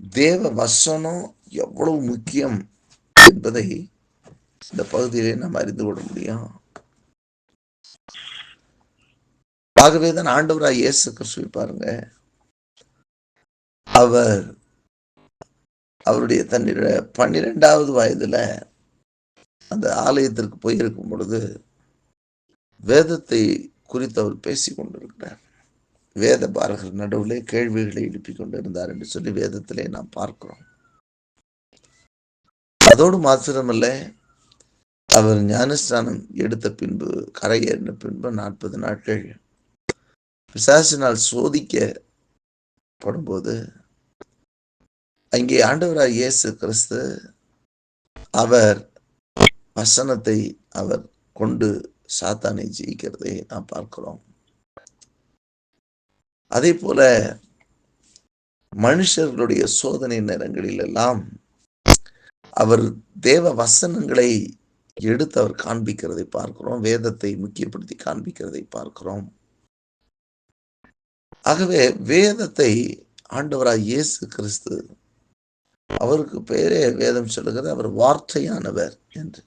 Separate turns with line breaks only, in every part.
தேவ வசனம் எவ்வளவு முக்கியம் என்பதை இந்த பகுதியிலே நாம் அறிந்து கொள்ள முடியும். ஆகவே தான் ஆண்டவராய் இயேசு கிறிஸ்துவை பாருங்க. அவர் அவருடைய தன்னுடைய பன்னிரெண்டாவது வயதுல அந்த ஆலயத்திற்கு போயிருக்கும் பொழுது வேதத்தை குறித்து அவர் பேசிக் கொண்டிருக்கிறார். வேத பாரகர் நடுவிலே கேள்விகளை எழுப்பி கொண்டிருந்தார் என்று சொல்லி வேதத்திலே நாம் பார்க்கிறோம். அதோடு மாத்திரமல்ல அவர் ஞானஸ்தானம் எடுத்த பின்பு கரையேறின பின்பு நாற்பது நாட்கள் பிசாசினால் சோதிக்கப்படும்போது அங்கே ஆண்டவராய் இயேசு கிறிஸ்து அவர் வசனத்தை அவர் கொண்டு சாத்தானை ஜெயிக்கிறதை நாம் பார்க்கிறோம். அதே போல மனுஷர்களுடைய சோதனை நேரங்களில் எல்லாம் அவர் தேவ வசனங்களை எடுத்து அவர் காண்பிக்கிறதை பார்க்கிறோம் வேதத்தை முக்கியப்படுத்தி காண்பிக்கிறதை பார்க்கிறோம். ஆகவே வேதத்தை ஆண்டவராய் இயேசு கிறிஸ்து அவருக்கு பெயரே வேதம் சொல்லுகிறது அவர் வார்த்தையானவர் என்று.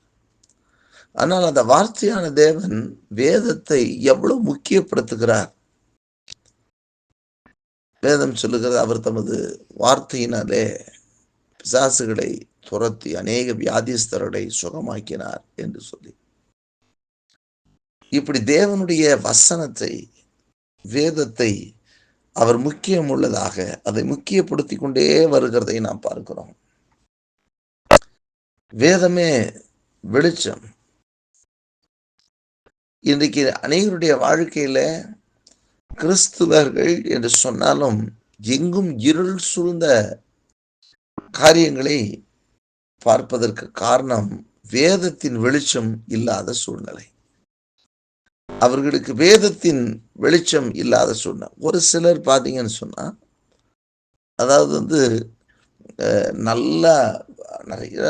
ஆனால் அந்த வார்த்தையான தேவன் வேதத்தை எவ்வளவு முக்கியப்படுத்துகிறார் வேதம் சொல்லுகிறது அவர் தமது வார்த்தையினாலே பிசாசுகளை துரத்தி அநேக வியாதிஸ்தர்களை சுகமாக்கினார் என்று சொல்லி. இப்படி தேவனுடைய வசனத்தை வேதத்தை அவர் முக்கியம் உள்ளதாக அதை முக்கியப்படுத்தி கொண்டே வருகிறதை நாம் பார்க்கிறோம். வேதமே வெளிச்சம். இன்றைக்கு அநேகருடைய வாழ்க்கையில கிறிஸ்துவர்கள் என்று சொன்னாலும் எங்கும் இருள் சூழ்ந்த காரியங்களை பார்ப்பதற்கு காரணம் வேதத்தின் வெளிச்சம் இல்லாத சூழ்நிலை. அவர்களுக்கு வேதத்தின் வெளிச்சம் இல்லாத சூழ்நிலை. ஒரு சிலர் பார்த்தீங்கன்னு சொன்னா அதாவது வந்து நல்லா நிறைய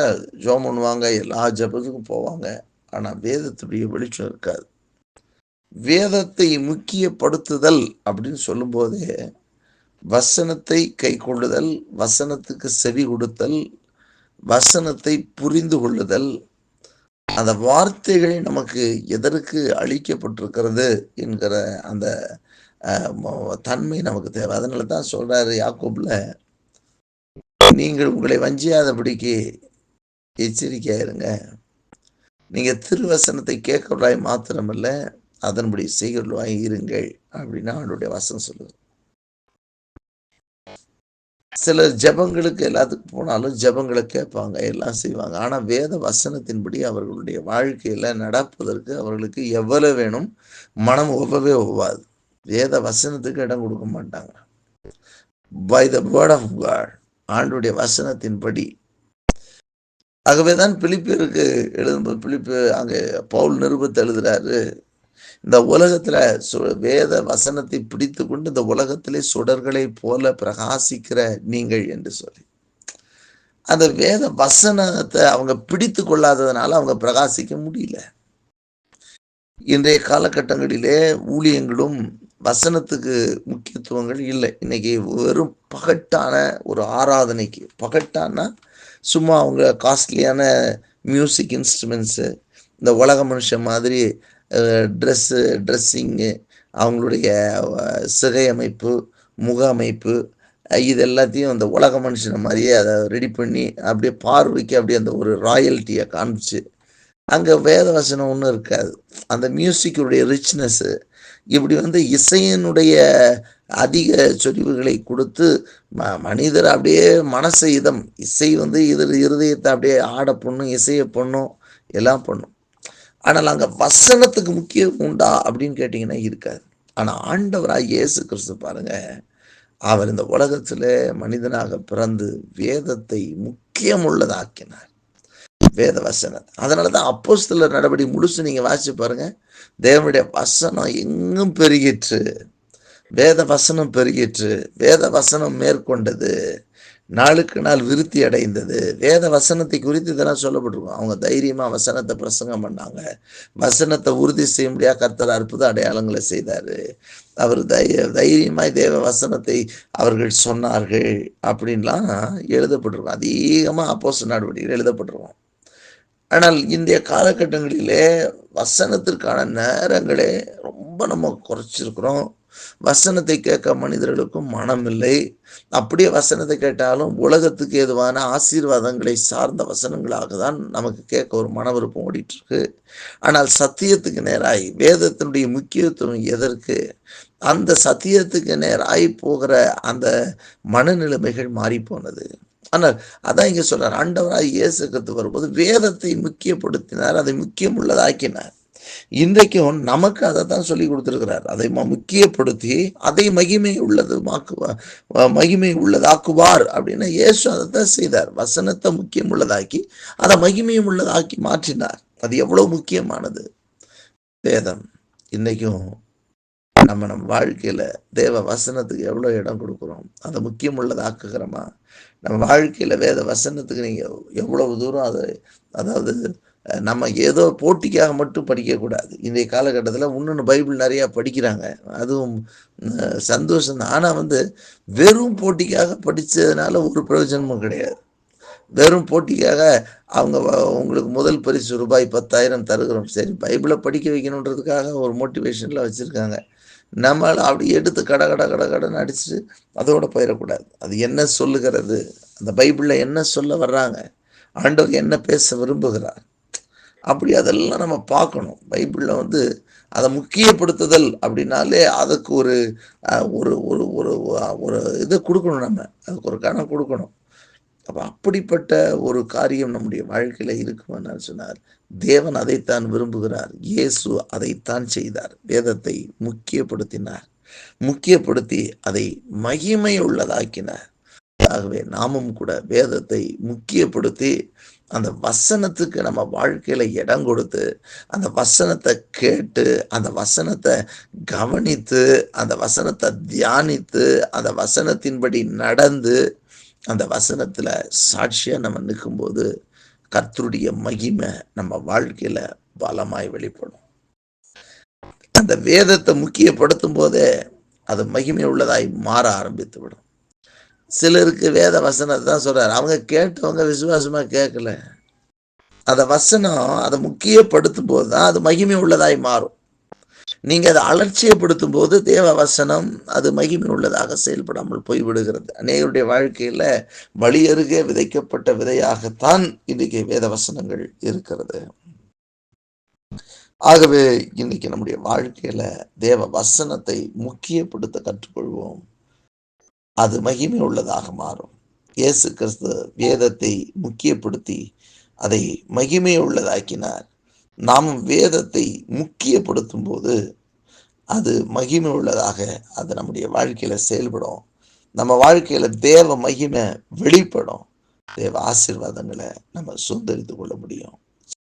ஜோம் பண்ணுவாங்க எல்லா ஜபத்துக்கும் போவாங்க ஆனால் வேதத்துடைய வெளிச்சம் இருக்காது. வேதத்தை முக்கியப்படுத்துதல் அப்படின்னு சொல்லும்போதே வசனத்தை கை கொள்ளுதல் வசனத்துக்கு செவி கொடுத்தல் வசனத்தை புரிந்து கொள்ளுதல் அந்த வார்த்தைகள் நமக்கு எதற்கு அளிக்கப்பட்டிருக்கிறது என்கிற அந்த தன்மை நமக்கு தேவை. அதனால தான் சொல்றாரு யாக்கோப்ல நீங்கள் உங்களை வஞ்சியாதபடிக்கு எச்சரிக்கையாயிருங்க நீங்க திருவசனத்தை கேட்கலாய் மாத்திரமல்ல அதன்படி செய்கிறவாய் இருங்கள் அப்படின்னு அவனுடைய வசனம் சொல்லுது. சில ஜபங்களுக்கு எல்லாத்துக்கும் போனாலும் ஜபங்களை கேட்பாங்க எல்லாம் செய்வாங்க. ஆனால் வேத வசனத்தின்படி அவர்களுடைய வாழ்க்கையில் நடப்பதற்கு அவர்களுக்கு எவ்வளவு வேணும்? மனம் ஒவ்வவே ஒவ்வாது. வேத வசனத்துக்கு இடம் கொடுக்க மாட்டாங்க. By the word of God ஆண்டுடைய வசனத்தின்படி. ஆகவேதான் பிலிப்பியருக்கு எழுதும்போது பிலிப்பு அங்கே பவுல் நிருபத்தை எழுதுறாரு. இந்த உலகத்தில் வேத வசனத்தை பிடித்து கொண்டு இந்த உலகத்திலே சுடர்களை போல பிரகாசிக்கிற நீங்கள் என்று சொல்லி. அந்த வேத வசனத்தை அவங்க பிடித்து கொள்ளாததுனால அவங்க பிரகாசிக்க முடியல. இன்றைய காலகட்டங்களிலே ஊழியங்களும் வசனத்துக்கு முக்கியத்துவங்கள் இல்லை. இன்னைக்கு வெறும் பகட்டான ஒரு ஆராதனைக்கு பகட்டானா சும்மா அவங்க காஸ்ட்லியான மியூசிக் இன்ஸ்ட்ருமெண்ட்ஸு இந்த உலக மனுஷன் மாதிரி ட்ரெஸ்ஸு ட்ரெஸ்ஸிங்கு அவங்களுடைய சிறை அமைப்பு முக அமைப்பு இது எல்லாத்தையும் அந்த உலக மனுஷனை மாதிரியே அதை ரெடி பண்ணி அப்படியே பார்வைக்கு அப்படியே அந்த ஒரு ராயல்ட்டியை காமிச்சு அங்கே வேத வசனம் ஒன்றும் இருக்காது. அந்த மியூசிக்குடைய ரிச்னஸ்ஸு இப்படி வந்து இசையினுடைய அதிக சொரிவுகளை கொடுத்து ம மனிதர் அப்படியே மனசை இதம். இசை வந்து இது இருதயத்தை அப்படியே ஆட பண்ணும் இசையை பண்ணும் எல்லாம் பண்ணும். ஆனால் அங்கே வசனத்துக்கு முக்கியம் உண்டா அப்படின்னு கேட்டிங்கன்னா இருக்காது. ஆனால் ஆண்டவராக இயேசு கிறிஸ்து பாருங்க அவர் இந்த உலகத்தில் மனிதனாக பிறந்து வேதத்தை முக்கியமுள்ளதாக்கினார். வேத வசனம். அதனால தான் அப்போ சில நடவடி முழுசு நீங்கள் வாசிச்சு பாருங்க. தேவனுடைய வசனம் எங்கும் பெருகிற்று. வேத வசனம் பெருகிற்று. வேத வசனம் மேற்கொண்டது. நாளுக்கு நாள் விருத்தி அடைந்தது. வேத வசனத்தை குறித்து இதெல்லாம் சொல்லப்பட்டிருக்கும். அவங்க தைரியமாக வசனத்தை பிரசங்கம் பண்ணாங்க. வசனத்தை உறுதி செய்ய கர்த்தர் அற்புத அடையாளங்களை செய்தார். அவர் தை தைரியமாய் தேவ வசனத்தை அவர்கள் சொன்னார்கள் அப்படின்லாம் எழுதப்பட்டிருக்கும். அதிகமாக அப்போஸ் நடவடிக்கைகள் எழுதப்பட்டிருக்கும். ஆனால் இந்திய காலகட்டங்களிலே வசனத்திற்கான நேரங்களே ரொம்ப நம்ம குறைச்சிருக்கிறோம். வசனத்தை கேட்க மனிதர்களுக்கும் மனம் இல்லை அப்படியே வசனத்தை கேட்டாலும் உலகத்துக்கு ஏதுவான ஆசீர்வாதங்களை சார்ந்த வசனங்களாக தான் நமக்கு கேட்க ஒரு மன விருப்பம் ஓடிட்டு இருக்கு ஆனால் சத்தியத்துக்கு நேராய் வேதத்தினுடைய முக்கியத்துவம் எதற்கு? அந்த சத்தியத்துக்கு நேராய் போகிற அந்த மனநிலைமைகள் மாறி போனது ஆனால் அதான் இங்க சொல்றார் ஆண்டவராய் இயேசு கிறிஸ்து வரும்போது வேதத்தை முக்கியப்படுத்தினார் அதை முக்கியம் உள்ளதாக்கினார் இன்றைக்கும் நமக்கு அதை தான் சொல்லி கொடுத்திருக்கிறார். அதை முக்கியப்படுத்தி அதை மகிமை உள்ளது மகிமை உள்ளதாக்குவார் அப்படின்னு இயேசு அதை தான் செய்தார். வசனத்தை முக்கியம் உள்ளதாக்கி அதை மகிமையும் உள்ளதாக்கி மாற்றினார். அது எவ்வளவு முக்கியமானது? வேதம் இன்னைக்கும் நம்ம நம்ம வாழ்க்கையில தேவ வசனத்துக்கு எவ்வளவு இடம் கொடுக்குறோம்? அதை முக்கியம் உள்ளதாக்குகிறோமா? நம்ம வாழ்க்கையில வேத வசனத்துக்கு நீங்க எவ்வளவு தூரம் அதை அதாவது நம்ம ஏதோ போட்டிக்காக மட்டும் படிக்கக்கூடாது இன்றைய காலகட்டத்தில் இன்னொன்று பைபிள் நிறையா படிக்கிறாங்க. அதுவும் சந்தோஷம் தான். ஆனால் வந்து வெறும் போட்டிக்காக படித்ததுனால ஒரு பிரயோஜனமும் கிடையாது. வெறும் போட்டிக்காக அவங்க உங்களுக்கு முதல் பரிசு ரூபாய் பத்தாயிரம் தருகிறோம். சரி பைபிளை படிக்க வைக்கணுன்றதுக்காக ஒரு மோட்டிவேஷனில் வச்சுருக்காங்க. நம்மளால் அப்படி எடுத்து கட கட கட கடன்னு அடிச்சுட்டு அதோட போயிடக்கூடாது. அது என்ன சொல்லுகிறது? அந்த பைபிளில் என்ன சொல்ல வர்றாங்க? ஆண்டவர் என்ன பேச விரும்புகிறார்? அப்படி அதெல்லாம் நம்ம பார்க்கணும். பைபிளில் வந்து அதை முக்கியப்படுத்துதல் அப்படின்னாலே அதுக்கு ஒரு ஒரு ஒரு ஒரு ஒரு இதை கொடுக்கணும் நம்ம. அதுக்கு ஒரு கணம் கொடுக்கணும். அப்போ அப்படிப்பட்ட ஒரு காரியம் நம்முடைய வாழ்க்கையில் இருக்குமான்னு சொன்னார். தேவன் அதைத்தான் விரும்புகிறார். இயேசு அதைத்தான் செய்தார். வேதத்தை முக்கியப்படுத்தினார். முக்கியப்படுத்தி அதை மகிமை உள்ளதாக்கினார் ஆகவே நாமும் கூட வேதத்தை முக்கியப்படுத்தி அந்த வசனத்துக்கு நம்ம வாழ்க்கையில இடம் கொடுத்து அந்த வசனத்தை கேட்டு அந்த வசனத்தை கவனித்து அந்த வசனத்தை தியானித்து அந்த வசனத்தின்படி நடந்து அந்த வசனத்துல சாட்சியா நம்ம நிற்கும்போது கர்த்தருடைய மகிமை நம்ம வாழ்க்கையில பலமாய் வெளிப்படும். அந்த வேதத்தை முக்கியப்படுத்தும் போதே அது மகிமை உள்ளதாய் மாற ஆரம்பித்து விடும். சிலருக்கு வேத வசனத்தை தான் சொல்கிறார் அவங்க கேட்டவங்க விசுவாசமாக கேட்கல. அந்த வசனம் அதை முக்கியப்படுத்தும் போது தான் அது மகிமை உள்ளதாய் மாறும். நீங்கள் அதை அலட்சியப்படுத்தும் போது தேவ வசனம் அது மகிமை உள்ளதாக செயல்படாமல் போய்விடுகிறது. அநேகருடைய வாழ்க்கையில் வழி அருகே விதைக்கப்பட்ட விதையாகத்தான் இன்னைக்கு வேத வசனங்கள் இருக்கிறது. ஆகவே இன்னைக்கு நம்முடைய வாழ்க்கையில் தேவ வசனத்தை முக்கியப்படுத்த கற்றுக்கொள்வோம். அது மகிமை உள்ளதாக மாறும். இயேசு கிறிஸ்து வேதத்தை முக்கியப்படுத்தி அதை மகிமை உள்ளதாக்கினார் நாம் வேதத்தை முக்கியப்படுத்தும் போது அது மகிமை உள்ளதாக அது நம்முடைய வாழ்க்கையில செயல்படும். நம்ம வாழ்க்கையில தேவ மகிமை வெளிப்படும். தேவ ஆசீர்வாதங்களை நம்ம சுந்தரித்து கொள்ள முடியும்.